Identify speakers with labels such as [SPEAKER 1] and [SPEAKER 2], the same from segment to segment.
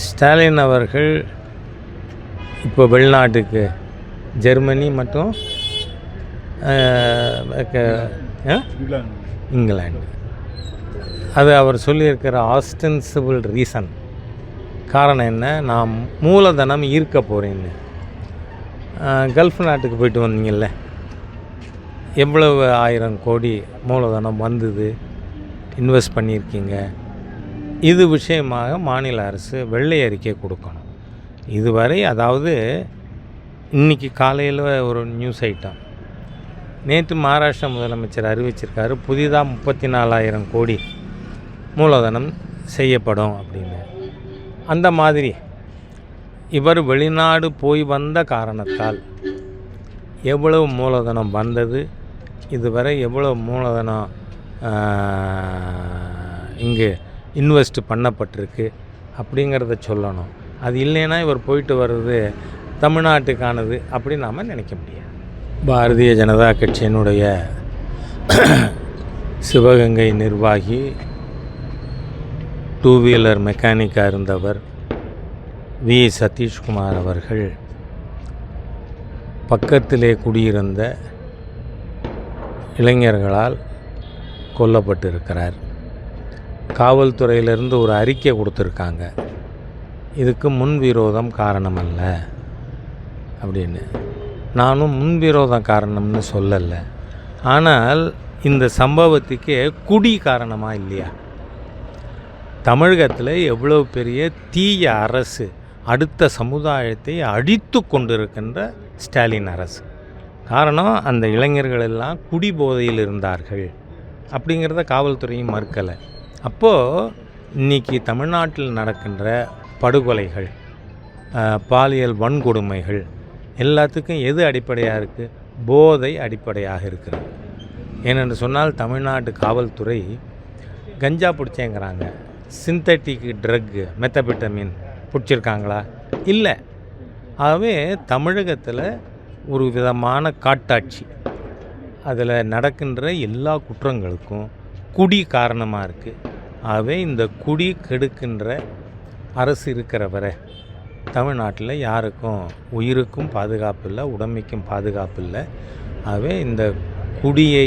[SPEAKER 1] ஸ்டாலின் அவர்கள் இப்போ வெளிநாட்டுக்கு ஜெர்மனி மற்றும் இங்கிலாந்து. அது அவர் சொல்லியிருக்கிற ஆஸ்டென்சிபிள் ரீசன் காரணம் என்ன? நான் மூலதனம் ஈர்க்க போகிறேன்னு கல்ஃப் நாட்டுக்கு போயிட்டு வந்தீங்கல்ல? எவ்வளவு ஆயிரம் கோடி மூலதனம் வந்தது? இன்வெஸ்ட் பண்ணியிருக்கீங்க? இது விஷயமாக மாநில அரசு வெள்ளை அறிக்கை கொடுக்கணும். இதுவரை அதாவது இன்னைக்கு காலையில் ஒரு நியூஸ் ஐட்டம் நேற்று மகாராஷ்டிரா முதலமைச்சர் அறிவிச்சிருக்காரு புதிதாக முப்பத்தி நாலாயிரம் கோடி மூலதனம் செய்யப்படும் அப்படின்னு. அந்த மாதிரி இவர் வெளிநாடு போய் வந்த காரணத்தால் எவ்வளவு மூலதனம் வந்தது இதுவரை எவ்வளவு மூலதனம் இங்கே இங்கு இன்வெஸ்ட் பண்ணப்பட்டிருக்கு அப்படிங்கிறத சொல்லணும். அது இல்லைன்னா இவர் போயிட்டு வர்றது தமிழ்நாட்டுக்கானது அப்படின்னு நாம் நினைக்க முடியாது. பாரதிய ஜனதா கட்சியினுடைய சிவகங்கை நிர்வாகி டூ வீலர் மெக்கானிக்காக இருந்தவர் வி. சதீஷ்குமார் அவர்கள் பக்கத்திலே குடியிருந்த இளைஞர்களால் கொல்லப்பட்டிருக்கிறார். காவல்துறையிலிருந்து ஒரு அறிக்கை கொடுத்துருக்காங்க. இதுக்கு முன்விரோதம் காரணமல்ல. அப்படின்னு. நானும் முன்விரோதம் காரணம்னு சொல்லலை. ஆனால் இந்த சம்பவத்துக்கு குடி காரணமாக இல்லையா? தமிழகத்தில் எவ்வளோ பெரிய தீய அரசு அடுத்த சமுதாயத்தை அடித்து கொண்டிருக்கின்ற ஸ்டாலின் அரசு. காரணம் அந்த இளைஞர்கள் எல்லாம் குடி போதையில் இருந்தார்கள். அப்படிங்கிறத காவல்துறையும் மறுக்கலை. அப்போது இன்னைக்கு தமிழ்நாட்டில் நடக்கின்ற படுகொலைகள் பாலியல் வன்கொடுமைகள் எல்லாத்துக்கும் எது அடிப்படையாக இருக்குது போதை அடிப்படையாக இருக்கிறது. ஏனென்று சொன்னால் தமிழ்நாட்டு காவல்துறை கஞ்சா பிடிச்சேங்கிறாங்க. Synthetic truck மெத்தபிட்டமின் பிடிச்சிருக்காங்களா? இல்லை. ஆகவே தமிழகத்தில் ஒரு விதமான காட்டாட்சி. அதில் நடக்கின்ற எல்லா குற்றங்களுக்கும் குடி காரணமாக இருக்குது ஆகவே இந்த குடி கெடுக்கின்ற அரசு இருக்கிற வரை தமிழ்நாட்டில் யாருக்கும் உயிருக்கும் பாதுகாப்பு இல்லை உடமைக்கும் பாதுகாப்பு இல்லை. ஆகவே இந்த குடியை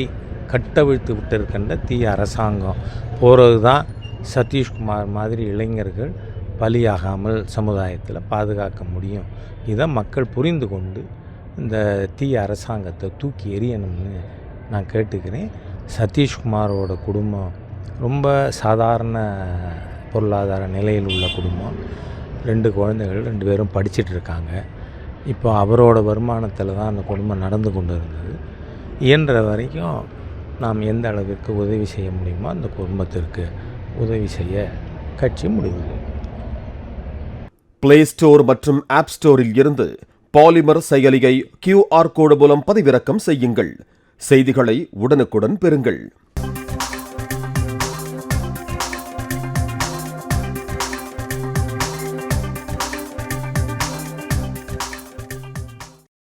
[SPEAKER 1] கட்டவிழ்த்து விட்டிருக்கின்ற தீய அரசாங்கம் போகிறது தான் சதீஷ்குமார் மாதிரி இளைஞர்கள் பலியாகாமல் சமுதாயத்தில் பாதுகாக்க முடியும். இதை மக்கள் புரிந்து கொண்டு இந்த தீய அரசாங்கத்தை தூக்கி எறியணும்னு நான் கேட்டுக்கிறேன். சதீஷ்குமாரோட குடும்பம் ரொம்ப சாதாரண பொருளாதார நிலையில் உள்ள குடும்பம். ரெண்டு குழந்தைகள் ரெண்டு பேரும் படிச்சுட்டு இருக்காங்க. இப்போ அவரோட வருமானத்தில் தான் அந்த குடும்பம் நடந்து கொண்டு இருந்தது இயன்ற வரைக்கும் நாம் எந்த அளவிற்கு உதவி செய்ய முடியுமோ அந்த குடும்பத்திற்கு உதவி செய்ய கட்சி முடிவு
[SPEAKER 2] பிளே ஸ்டோர் மற்றும் ஆப் ஸ்டோரில் இருந்து பாலிமர் செயலியை கியூஆர் கோடு மூலம் பதிவிறக்கம் செய்யுங்கள். செய்திகளை உடனுக்குடன் பெறுங்கள்.